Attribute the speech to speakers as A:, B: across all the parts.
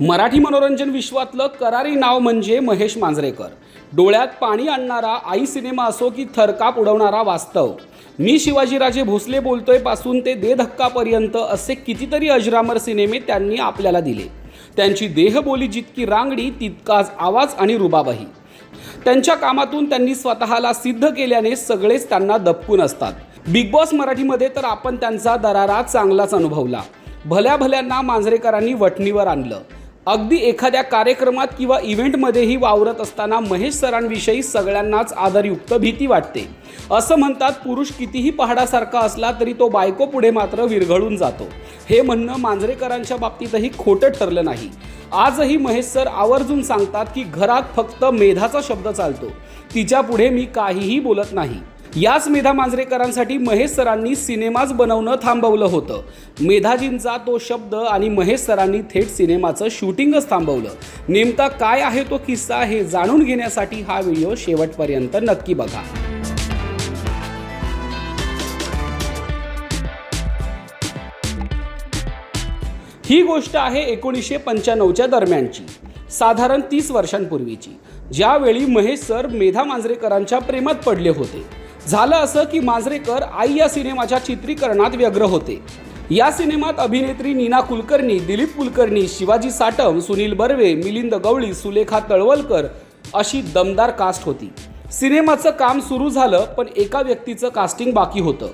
A: मराठी मनोरंजन विश्वातलं करारी नाव म्हणजे महेश मांजरेकर. डोळ्यात पाणी आणणारा आई सिनेमा असो की थरकाप उडवणारा वास्तव. मी शिवाजीराजे भोसले बोलतोयपासून ते दे धक्कापर्यंत असे कितीतरी अजरामर सिनेमे त्यांनी आपल्याला दिले. त्यांची देहबोली जितकी रांगडी तितकाच आवाज आणि रुबाबही. त्यांच्या कामातून त्यांनी स्वतःला सिद्ध केल्याने सगळेच त्यांना दपकून असतात. बिग बॉस मराठीमध्ये तर आपण त्यांचा दरारा चांगलाच अनुभवला. भल्या भल्यांना मांजरेकरांनी वठणीवर आणलं. अगदी एखाद्या कार्यक्रमात किंवा इव्हेंटमध्येही वावरत असताना महेश सरांविषयी सगळ्यांनाच आदरयुक्त भीती वाटते. असं म्हणतात पुरुष कितीही पहाडासारखा असला तरी तो बायको पुढे मात्र विरघळून जातो. हे म्हणणं मांजरेकरांच्या बाबतीतही खोटं ठरलं नाही. आजही महेश सर आवर्जून सांगतात की घरात फक्त मेधाचा शब्द चालतो. तिच्या पुढे मी काहीही बोलत नाही. याच मेधा मांजरेकरांसाठी महेश सरांनी सिनेमाच बनवणं थांबवलं होतं. मेधाजींचा तो शब्द आणि महेश सरांनी थेट सिनेमाचं शूटिंगच थांबवलं. नेमका काय आहे तो किस्सा हे जाणून घेण्यासाठी हा व्हिडिओ शेवटपर्यंत नक्की बघा. ही गोष्ट आहे एकोणीसशे पंच्याण्णवच्या दरम्यानची साधारण तीस वर्षांपूर्वीची. ज्यावेळी महेश सर मेधा मांजरेकरांच्या प्रेमात पडले होते झालं असं की मांजरेकर आई या सिनेमाच्या चित्रीकरणात व्यग्र होते. या सिनेमात अभिनेत्री नीना कुलकर्णी दिलीप कुलकर्णी शिवाजी साटम सुनील बर्वे मिलिंद गवळी सुलेखा तळवलकर अशी दमदार कास्ट होती. सिनेमाचं काम सुरू झालं पण एका व्यक्तीचं कास्टिंग बाकी होतं.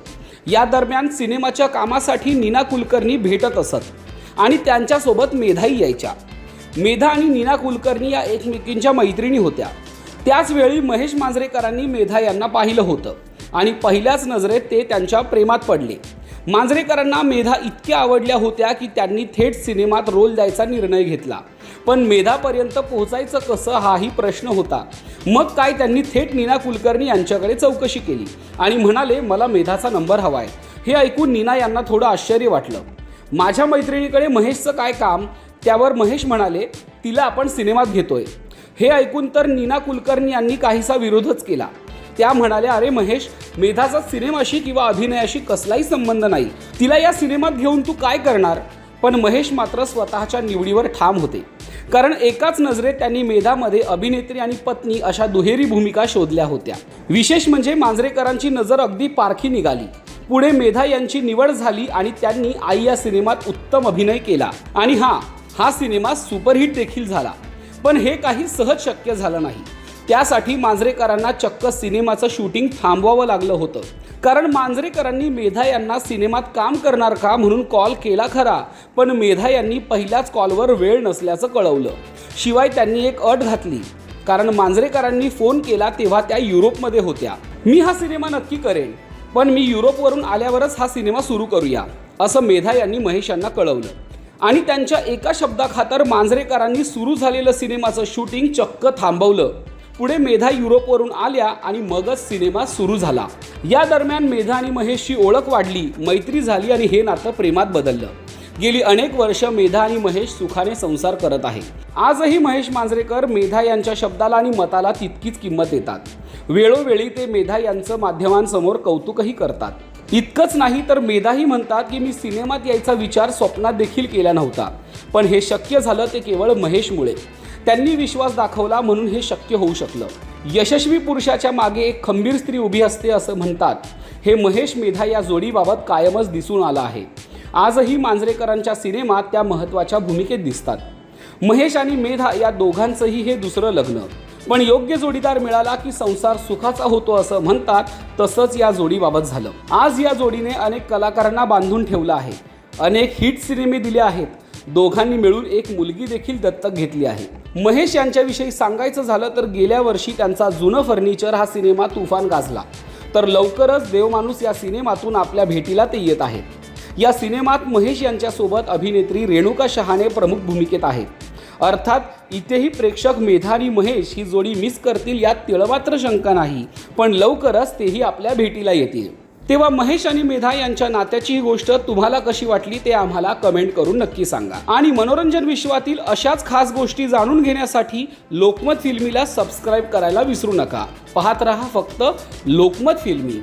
A: या दरम्यान सिनेमाच्या कामासाठी नीना कुलकर्णी भेटत असत आणि त्यांच्यासोबत मेधाही यायच्या. मेधा आणि नीना कुलकर्णी या एकमेकींच्या मैत्रिणी होत्या. त्याचवेळी महेश मांजरेकरांनी मेधा यांना पाहिलं होतं. आणि पहिल्याच नजरेत ते त्यांच्या प्रेमात पडले. मांजरेकरांना मेधा इतक्या आवडल्या होत्या की त्यांनी थेट सिनेमात रोल द्यायचा निर्णय घेतला. पण मेधापर्यंत पोहोचायचं कसं हाही प्रश्न होता. मग काय त्यांनी थेट नीना कुलकर्णी यांच्याकडे चौकशी केली आणि म्हणाले मला मेधाचा नंबर हवाय. हे ऐकून नीना यांना थोडं आश्चर्य वाटलं. माझ्या मैत्रिणीकडे महेशचं काय काम? त्यावर महेश म्हणाले तिला आपण सिनेमात घेतोय. हे ऐकून तर नीना कुलकर्णी यांनी काहीसा विरोधच केला. त्या म्हणाल्या अरे महेश मेधाचा सिनेमाशी किंवा अभिनयाशी कसलाही संबंध नाही. तिला या सिनेमात घेऊन तू काय करणार? पण महेश मात्र स्वतःच्या निवडीवर ठाम होते. कारण एकाच नजरेत त्यांनी मेधामध्ये अभिनेत्री आणि पत्नी अशा दुहेरी भूमिका शोधल्या होत्या. विशेष म्हणजे मांजरेकरांची नजर अगदी पारखी निघाली. पुढे मेधा यांची निवड झाली आणि त्यांनी आई या सिनेमात उत्तम अभिनय केला. आणि हा हा सिनेमा सुपरहिट देखील झाला. पण हे काही सहज शक्य झालं नाही. त्यासाठी मांजरेकरांना चक्क सिनेमाचं शूटिंग थांबवावं लागलं होतं. कारण मांजरेकरांनी मेधा यांना सिनेमात काम करणार का म्हणून कॉल केला खरा पण मेधा यांनी पहिल्याच कॉलवर वेळ नसल्याचं कळवलं. शिवाय त्यांनी एक अट घातली. कारण मांजरेकरांनी फोन केला तेव्हा त्या युरोपमध्ये होत्या. मी हा सिनेमा नक्की करेन पण मी युरोपवरून आल्यावरच हा सिनेमा सुरू करूया असं मेधा यांनी महेश यांना कळवलं. आणि त्यांच्या एका शब्दाखातर मांजरेकरांनी सुरू झालेलं सिनेमाचं शूटिंग चक्क थांबवलं. पुढे मेधा युरोपवरून आल्या आणि मगच सिनेमा सुरू झाला. या दरम्यान मेधा आणि महेशची ओळख वाढली मैत्री झाली आणि हे नातं प्रेमात बदललं. गेली अनेक वर्ष मेधा आणि महेश सुखाने संसार करत आहे. आजही महेश मांजरेकर मेधा यांच्या शब्दाला आणि मताला तितकीच किंमत देतात. वेळोवेळी ते मेधा यांचं माध्यमांसमोर कौतुकही करतात. इतकंच नाही तर मेधाही म्हणतात की मी सिनेमात यायचा विचार स्वप्नात देखील केला नव्हता. पण हे शक्य झालं ते केवळ महेशमुळे. त्यांनी विश्वास दाखवला म्हणून हे शक्य होऊ शकलं. यशस्वी पुरुषाच्या मागे एक खंबीर स्त्री उभी असते असं म्हणतात. हे महेश मेधा या जोडीबाबत कायमच दिसून आलं आहे. आजही मांजरेकरांच्या सिनेमात त्या महत्त्वाच्या भूमिकेत दिसतात. महेश आणि मेधा या दोघांचंही हे दुसरं लग्न. पण योग्य जोडीदार मिळाला की संसार सुखाचा होतो असं म्हणतात तसंच या जोडीबाबत झालं. आज या जोडीने अनेक कलाकारांना बांधून ठेवलं आहे. अनेक हिट सिनेमे दिले आहेत. दोघांनी मिळून एक मुलगी देखील दत्तक घेतली आहे. महेश यांच्याविषयी सांगायचं झालं तर गेल्या वर्षी त्यांचा जुनं फर्निचर हा सिनेमा तुफान गाजला. तर लवकरच देवमाणूस या सिनेमातून आपल्या भेटीला ते येत आहेत. या सिनेमात महेश यांच्यासोबत अभिनेत्री रेणुका शहाणे प्रमुख भूमिकेत आहेत. अर्थात इथेही प्रेक्षक मेधा आणि महेश ही जोडी मिस करतील यात तिळमात्र शंका नाही पण लवकरच तेही आपल्या भेटीला येतील. तेव्हा महेश आणि मेधा यांच्या नात्याची ही गोष्ट तुम्हाला कशी वाटली ते आम्हाला कमेंट करून नक्की सांगा. आणि मनोरंजन विश्वातील अशाच खास गोष्टी जाणून घेण्यासाठी लोकमत फिल्मीला सबस्क्राईब करायला विसरू नका. पाहत रहा फक्त लोकमत फिल्मी.